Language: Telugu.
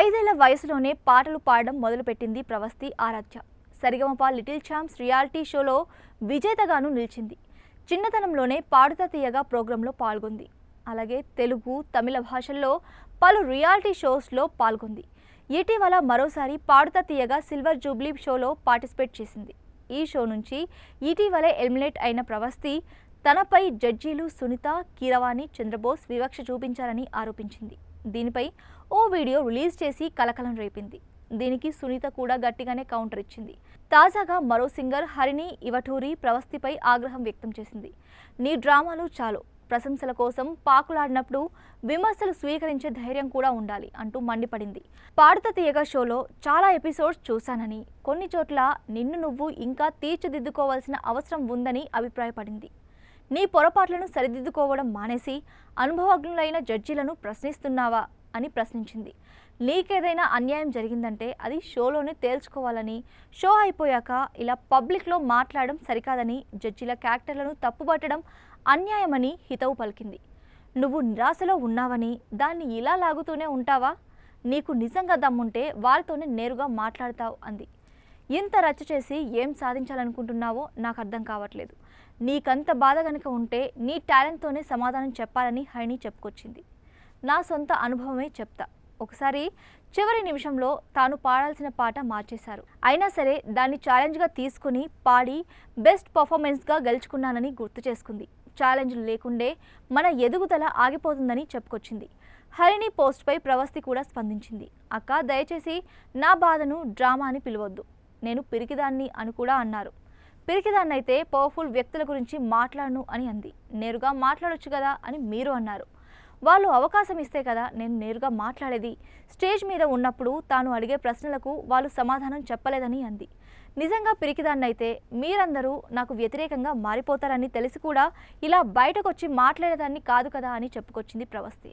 ఐదేళ్ళ వయసులోనే పాటలు పాడడం మొదలుపెట్టింది Pravasthi Aaradhya. Sa Re Ga Ma Pa little champs reality షోలో విజేతగాను నిలిచింది. చిన్నతనంలోనే పాడుతా తీయగా ప్రోగ్రాంలో పాల్గొంది. అలాగే తెలుగు తమిళ భాషల్లో పలు రియాలిటీ షోస్లో పాల్గొంది. ఇటీవల మరోసారి పాడుతా తీయగా సిల్వర్ జూబ్లీ షోలో పార్టిసిపేట్ చేసింది. ఈ షో నుంచి ఇటీవలే ఎలిమినేట్ అయిన ప్రవస్తి తనపై జడ్జీలు సునీత కీరవాణి చంద్రబోస్ వివక్ష చూపించారని ఆరోపించింది. దీనిపై ఓ వీడియో రిలీజ్ చేసి కలకలం రేపింది. దీనికి సునీత కూడా గట్టిగానే కౌంటర్ ఇచ్చింది. తాజాగా మరో సింగర్ హరిణి ఇవటూరి ప్రవస్తిపై ఆగ్రహం వ్యక్తం చేసింది. నీ డ్రామాలు చాలు. ప్రశంసల కోసం పాకులాడినప్పుడు విమర్శలు స్వీకరించే ధైర్యం కూడా ఉండాలి అంటూ మండిపడింది. పాడుత తీయగా షోలో చాలా ఎపిసోడ్స్ చూశానని కొన్ని చోట్ల నిన్ను నువ్వు ఇంకా తీర్చిదిద్దుకోవాల్సిన అవసరం ఉందని అభిప్రాయపడింది. నీ పొరపాట్లను సరిదిద్దుకోవడం మానేసి అనుభవజ్ఞులైన జడ్జీలను ప్రశ్నిస్తున్నావా? అని ప్రశ్నించింది. నీకేదైనా అన్యాయం జరిగిందంటే అది షోలోనే తేల్చుకోవాలని షో అయిపోయాక ఇలా పబ్లిక్లో మాట్లాడడం సరికాదని జడ్జీల క్యారెక్టర్లను తప్పుపట్టడం అన్యాయమని హితవు పలికింది. నువ్వు నిరాశలో ఉన్నావని దాన్ని ఇలా లాగుతూనే ఉంటావా? నీకు నిజంగా దమ్ముంటే వారితోనే నేరుగా మాట్లాడతావు అంది. ఇంత రచ్చ చేసి ఏం సాధించాలనుకుంటున్నావో నాకు అర్థం కావట్లేదు. నీకంత బాధ కనుక ఉంటే నీ టాలెంట్తోనే సమాధానం చెప్పాలని హైని చెప్పుకొచ్చింది. నా సొంత అనుభవమే చెప్తా. ఒకసారి చివరి నిమిషంలో తాను పాడాల్సిన పాట మార్చేశారు. అయినా సరే దాన్ని ఛాలెంజ్గా తీసుకుని పాడి బెస్ట్ పర్ఫార్మెన్స్గా గెలుచుకున్నానని గుర్తు చేసుకుంది. ఛాలెంజ్లు లేకుండే మన ఎదుగుదల ఆగిపోతుందని చెప్పుకొచ్చింది. హరిణి పోస్ట్పై ప్రవస్తి కూడా స్పందించింది. అక్క దయచేసి నా బాధను డ్రామా అని పిలవద్దు. నేను పిరికిదాన్ని అని కూడా అన్నారు. పిరికిదాన్నైతే పవర్ఫుల్ వ్యక్తుల గురించి మాట్లాడను అని అంది. నేరుగా మాట్లాడొచ్చు కదా అని మీరు అన్నారు. వాళ్ళు అవకాశం ఇస్తే కదా నేను నేరుగా మాట్లాడేది. స్టేజ్ మీద ఉన్నప్పుడు తాను అడిగే ప్రశ్నలకు వాళ్ళు సమాధానం చెప్పలేదని అంది. నిజంగా పిరికిదాన్నైతే మీరందరూ నాకు వ్యతిరేకంగా మారిపోతారని తెలిసి కూడా ఇలా బయటకొచ్చి మాట్లాడేదాన్ని కాదు కదా అని చెప్పుకొచ్చింది ప్రవస్తి.